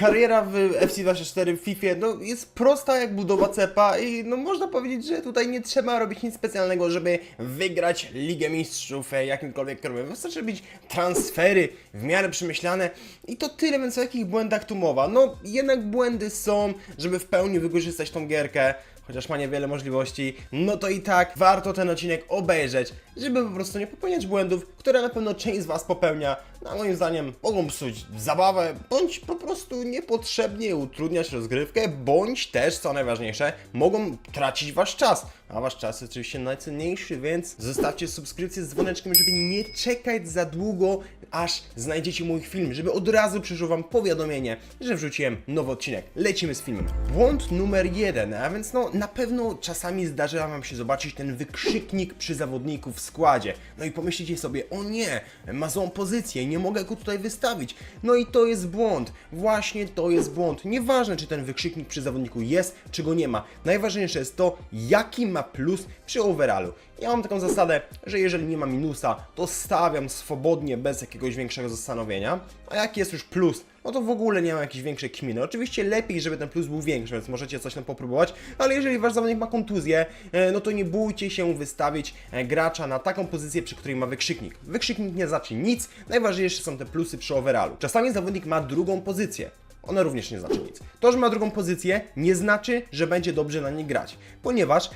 kariera w FC24 w FIFA no, jest prosta jak budowa cepa i no, można powiedzieć, że tutaj nie trzeba robić nic specjalnego, żeby wygrać Ligę Mistrzów e, jakimkolwiek kierunkiem. Wystarczy robić transfery w miarę przemyślane i to tyle, więc o jakich błędach tu mowa? No jednak błędy są, żeby w pełni wykorzystać tą gierkę chociaż ma niewiele możliwości, no to i tak warto ten odcinek obejrzeć, żeby po prostu nie popełniać błędów, które na pewno część z Was popełnia, no a moim zdaniem mogą psuć zabawę, bądź po prostu niepotrzebnie utrudniać rozgrywkę, bądź też, co najważniejsze, mogą tracić Wasz czas. A Wasz czas jest oczywiście najcenniejszy, więc zostawcie subskrypcję z dzwoneczkiem, żeby nie czekać za długo, aż znajdziecie mój film, żeby od razu przyszło Wam powiadomienie, że wrzuciłem nowy odcinek. Lecimy z filmem. Błąd numer jeden, a więc no na pewno czasami zdarza Wam się zobaczyć ten wykrzyknik przy zawodniku w składzie. No i pomyślicie sobie, o nie, ma złą pozycję, nie mogę go tutaj wystawić. No i to jest błąd. Właśnie to jest błąd. Nieważne, czy ten wykrzyknik przy zawodniku jest, czy go nie ma. Najważniejsze jest to, jaki ma plus przy overallu. Ja mam taką zasadę, że jeżeli nie ma minusa, to stawiam swobodnie, bez jakiegoś większego zastanowienia. A jaki jest już plus, no to w ogóle nie ma jakiejś większej kminy. Oczywiście lepiej, żeby ten plus był większy, więc możecie coś tam popróbować, ale jeżeli wasz zawodnik ma kontuzję, e, no to nie bójcie się wystawić e, gracza na taką pozycję, przy której ma wykrzyknik. Wykrzyknik nie znaczy nic, najważniejsze są te plusy przy overallu. Czasami zawodnik ma drugą pozycję. Ona również nie znaczy nic. To, że ma drugą pozycję, nie znaczy, że będzie dobrze na niej grać, ponieważ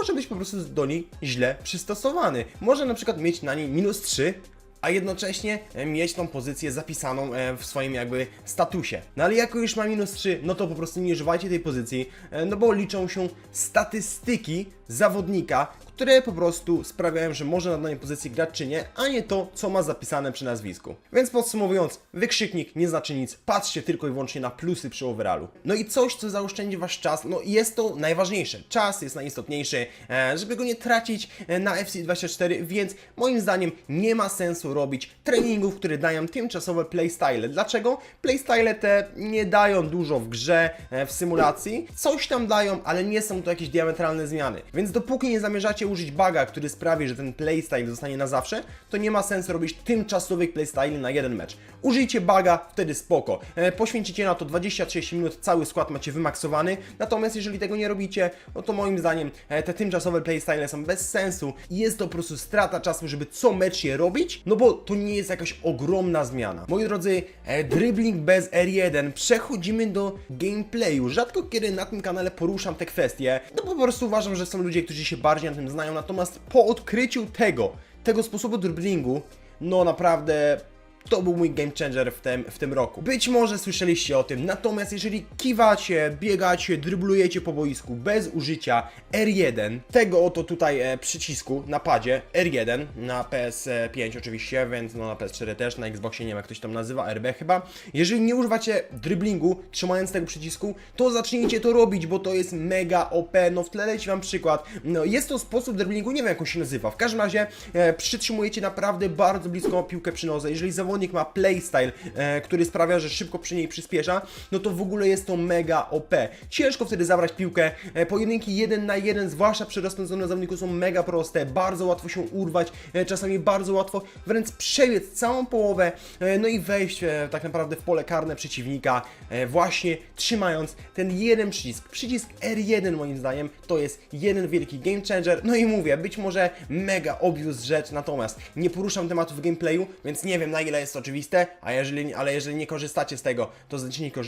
może być po prostu do niej źle przystosowany. Może na przykład mieć na niej minus 3, a jednocześnie e, mieć tą pozycję zapisaną e, w swoim jakby statusie. No ale jako już ma minus 3, no to po prostu nie używajcie tej pozycji, e, no bo liczą się statystyki zawodnika, które po prostu sprawiają, że może na danej pozycji grać czy nie, a nie to, co ma zapisane przy nazwisku. Więc podsumowując, wykrzyknik nie znaczy nic, patrzcie tylko i wyłącznie na plusy przy overallu. No i coś, co zaoszczędzi Wasz czas, no jest to najważniejsze. Czas jest najistotniejszy, e, żeby go nie tracić e, na FC24, więc moim zdaniem nie ma sensu robić treningów, które dają tymczasowe playstyle. Dlaczego? Playstyle te nie dają dużo w grze, e, w symulacji, coś tam dają, ale nie są to jakieś diametralne zmiany. Więc dopóki nie zamierzacie użyć buga, który sprawi, że ten playstyle zostanie na zawsze, to nie ma sensu robić tymczasowych playstyle na jeden mecz. Użyjcie buga, wtedy spoko. E, poświęcicie na to 20-30 minut, cały skład macie wymaksowany, natomiast jeżeli tego nie robicie, no to moim zdaniem e, te tymczasowe playstyle są bez sensu i jest to po prostu strata czasu, żeby co mecz je robić, no bo to nie jest jakaś ogromna zmiana. Moi drodzy, e, dribbling bez R1, przechodzimy do gameplayu. Rzadko kiedy na tym kanale poruszam te kwestie, no po prostu uważam, że są ludzie, którzy się bardziej na tym znają, natomiast po odkryciu tego, tego sposobu dribblingu, no naprawdę to był mój game changer w tym, w tym roku. Być może słyszeliście o tym, natomiast jeżeli kiwacie, biegacie, dryblujecie po boisku bez użycia R1, tego oto tutaj e, przycisku na padzie R1, na PS5 oczywiście, więc no na PS4 też, na Xboxie nie wiem jak ktoś tam nazywa, RB chyba. Jeżeli nie używacie driblingu trzymając tego przycisku, to zacznijcie to robić, bo to jest mega OP. No w tle leci wam przykład. No jest to sposób driblingu, nie wiem jak on się nazywa. W każdym razie e, przytrzymujecie naprawdę bardzo blisko piłkę przy nodze. Jeżeli zawodnik ma playstyle, e, który sprawia, że szybko przy niej przyspiesza, no to w ogóle jest to mega OP. Ciężko wtedy zabrać piłkę. E, pojedynki jeden na jeden, zwłaszcza przy rozpędzonym zawodniku są mega proste. Bardzo łatwo się urwać, e, czasami bardzo łatwo wręcz przebiec całą połowę, e, no i wejść e, tak naprawdę w pole karne przeciwnika, e, właśnie trzymając ten jeden przycisk. Przycisk R1 moim zdaniem to jest jeden wielki game changer. No i mówię, być może mega obvious rzecz, natomiast nie poruszam tematu w gameplayu, więc nie wiem na ile jest to oczywiste, a jeżeli, ale jeżeli nie korzystacie z tego, to zacznijcie,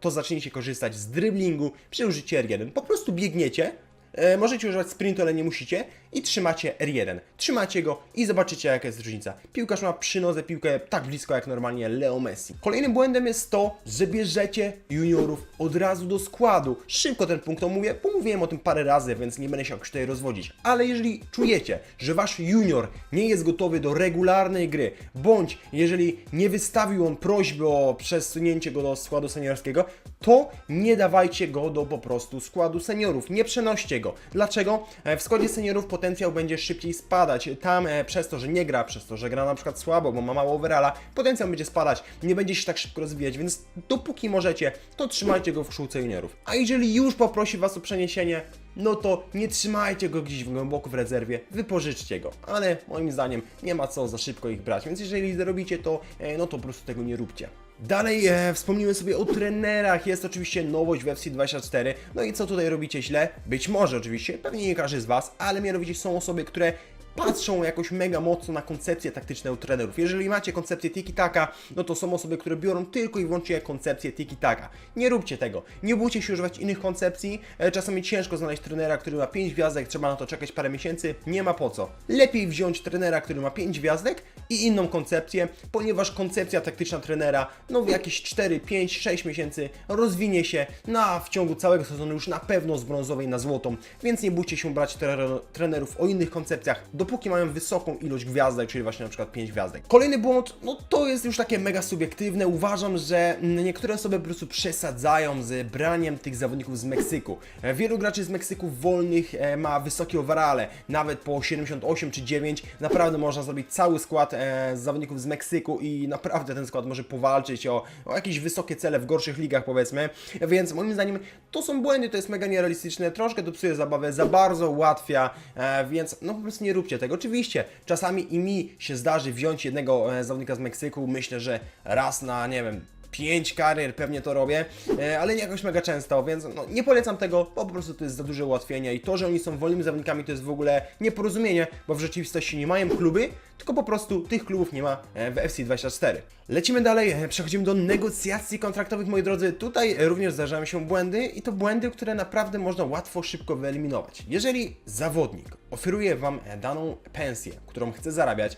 to zacznijcie korzystać z driblingu przy użyciu R1. Po prostu biegniecie, E, możecie używać sprintu, ale nie musicie. I trzymacie R1. Trzymacie go i zobaczycie, jaka jest różnica. Piłkarz ma przy piłkę tak blisko jak normalnie Leo Messi. Kolejnym błędem jest to, że bierzecie juniorów od razu do składu. Szybko ten punkt omówię, pomówiłem o tym parę razy, więc nie będę się już tutaj rozwodzić. Ale jeżeli czujecie, że wasz junior nie jest gotowy do regularnej gry, bądź jeżeli nie wystawił on prośby o przesunięcie go do składu seniorskiego, to nie dawajcie go do po prostu składu seniorów. Nie przenoście go. Dlaczego? E, W składzie seniorów potencjał będzie szybciej spadać. Tam e, przez to, że nie gra, przez to, że gra na przykład słabo, bo ma mało overalla, potencjał będzie spadać, nie będzie się tak szybko rozwijać, więc dopóki możecie, to trzymajcie go w koszulce juniorów. A jeżeli już poprosi Was o przeniesienie, no to nie trzymajcie go gdzieś głęboko w rezerwie, wypożyczcie go. Ale moim zdaniem nie ma co za szybko ich brać, więc jeżeli zrobicie to, e, no to po prostu tego nie róbcie. Dalej e, sobie o trenerach. Jest oczywiście nowość w FC24. No i co tutaj robicie źle? Być może oczywiście, pewnie nie każdy z Was, ale mianowicie są osoby, które patrzą jakoś mega mocno na koncepcje taktyczne u trenerów. Jeżeli macie koncepcję tiki-taka, no to są osoby, które biorą tylko i wyłącznie koncepcję tiki-taka. Nie róbcie tego. Nie bójcie się używać innych koncepcji. E, Czasami ciężko znaleźć trenera, który ma 5 gwiazdek, trzeba na to czekać parę miesięcy. Nie ma po co. Lepiej wziąć trenera, który ma 5 gwiazdek i inną koncepcję, ponieważ koncepcja taktyczna trenera, no w jakieś 4, 5, 6 miesięcy rozwinie się na w ciągu całego sezonu już na pewno z brązowej na złotą, więc nie bójcie się brać tre- trenerów o innych koncepcjach, dopóki mają wysoką ilość gwiazdek, czyli właśnie na przykład 5 gwiazdek. Kolejny błąd, no to jest już takie mega subiektywne. Uważam, że niektóre osoby po prostu przesadzają z braniem tych zawodników z Meksyku. Wielu graczy z Meksyku wolnych e, ma wysokie overale, nawet po 78 czy 9. Naprawdę można zrobić cały skład e, z zawodników z Meksyku i naprawdę ten skład może powalczyć o, o jakieś wysokie cele w gorszych ligach powiedzmy. Więc moim zdaniem to są błędy, to jest mega nierealistyczne, troszkę to psuje zabawę, za bardzo ułatwia, e, więc no po prostu nie róbcie tego. Oczywiście czasami i mi się zdarzy wziąć jednego e, zawodnika z Meksyku, myślę, że raz na, nie wiem, 5 karier pewnie to robię, e, ale nie jakoś mega często, więc no, nie polecam tego, bo po prostu to jest za duże ułatwienie i to, że oni są wolnymi zawodnikami to jest w ogóle nieporozumienie, bo w rzeczywistości nie mają kluby, tylko po prostu tych klubów nie ma e, w FC24. Lecimy dalej, e, przechodzimy do negocjacji kontraktowych, moi drodzy. Tutaj również zdarzają się błędy i to błędy, które naprawdę można łatwo, szybko wyeliminować. Jeżeli zawodnik oferuje Wam daną pensję, którą chce zarabiać,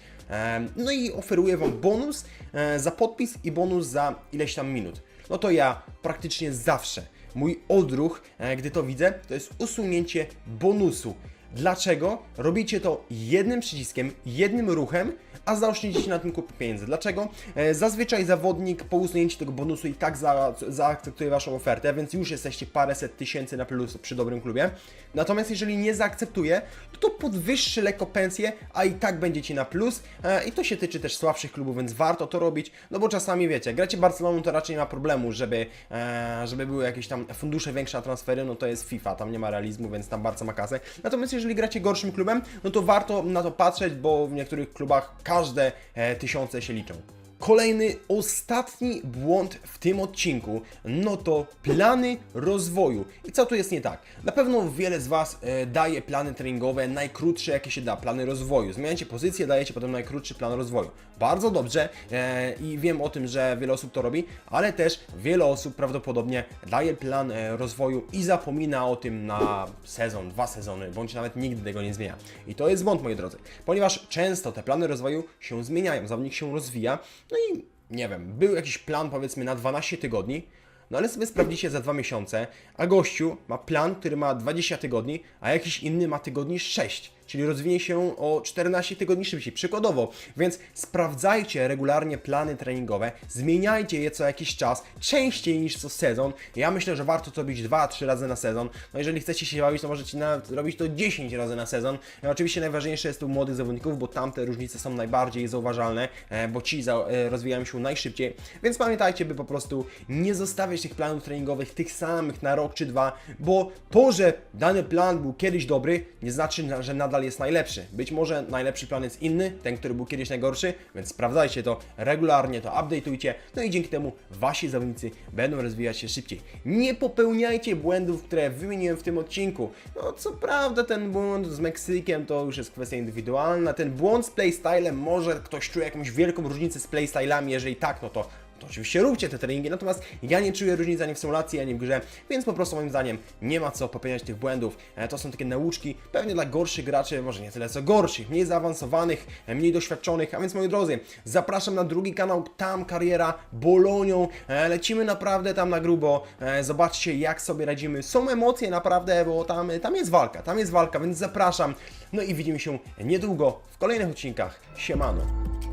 no i oferuje Wam bonus e, za podpis i bonus za ileś tam minut, no to ja praktycznie zawsze mój odruch, e, gdy to widzę, to jest usunięcie bonusu. Dlaczego? Robicie to jednym przyciskiem, jednym ruchem, a zaoszczędzicie na tym kupę pieniędzy. Dlaczego? E, Zazwyczaj zawodnik po usunięciu tego bonusu i tak za, zaakceptuje Waszą ofertę, więc już jesteście paręset tysięcy na plus przy dobrym klubie. Natomiast jeżeli nie zaakceptuje, to, to podwyższy lekko pensję, a i tak będziecie na plus. E, I to się tyczy też słabszych klubów, więc warto to robić, no bo czasami wiecie, gracie Barceloną to raczej nie ma problemu, żeby, e, żeby były jakieś tam fundusze większe na transfery, no to jest FIFA, tam nie ma realizmu, więc tam bardzo ma kasę. Natomiast jeżeli gracie gorszym klubem, no to warto na to patrzeć, bo w niektórych klubach każde e, tysiące się liczą. Kolejny, ostatni błąd w tym odcinku, no to plany rozwoju. I co tu jest nie tak? Na pewno wiele z Was e, daje plany treningowe, najkrótsze jakie się da, plany rozwoju. Zmieniacie pozycję, dajecie potem najkrótszy plan rozwoju. Bardzo dobrze e, i wiem o tym, że wiele osób to robi, ale też wiele osób prawdopodobnie daje plan e, rozwoju i zapomina o tym na sezon, dwa sezony, bądź nawet nigdy tego nie zmienia. I to jest błąd, moi drodzy, ponieważ często te plany rozwoju się zmieniają, zawodnik się rozwija, no i nie wiem, był jakiś plan powiedzmy na 12 tygodni, no ale sobie sprawdzicie za dwa miesiące, a gościu ma plan, który ma 20 tygodni, a jakiś inny ma tygodni 6, czyli rozwinie się o 14 tygodni szybciej, przykładowo. Więc sprawdzajcie regularnie plany treningowe, zmieniajcie je co jakiś czas, częściej niż co sezon. Ja myślę, że warto to robić 2-3 razy na sezon. No jeżeli chcecie się bawić, to możecie nawet robić to 10 razy na sezon. E, Oczywiście najważniejsze jest u młodych zawodników, bo tamte różnice są najbardziej zauważalne, e, bo ci e, rozwijają się najszybciej. Więc pamiętajcie, by po prostu nie zostawiać tych planów treningowych tych samych na rok czy dwa, bo to, że dany plan był kiedyś dobry, nie znaczy, że nadal jest najlepszy. Być może najlepszy plan jest inny, ten, który był kiedyś najgorszy, więc sprawdzajcie to regularnie, to update'ujcie, no i dzięki temu wasi zawodnicy będą rozwijać się szybciej. Nie popełniajcie błędów, które wymieniłem w tym odcinku. No co prawda ten błąd z Meksykiem to już jest kwestia indywidualna, ten błąd z playstylem, może ktoś czuje jakąś wielką różnicę z playstylami, jeżeli tak, no to to oczywiście róbcie te treningi, natomiast ja nie czuję różnicy ani w symulacji, ani w grze, więc po prostu moim zdaniem nie ma co popełniać tych błędów. E, To są takie nauczki, pewnie dla gorszych graczy, może nie tyle co gorszych, mniej zaawansowanych, e, mniej doświadczonych, a więc moi drodzy, zapraszam na drugi kanał, tam kariera Bolonią, E, lecimy naprawdę tam na grubo, zobaczcie jak sobie radzimy, są emocje naprawdę, bo tam, tam jest walka, tam jest walka, więc zapraszam, no i widzimy się niedługo w kolejnych odcinkach, siemano.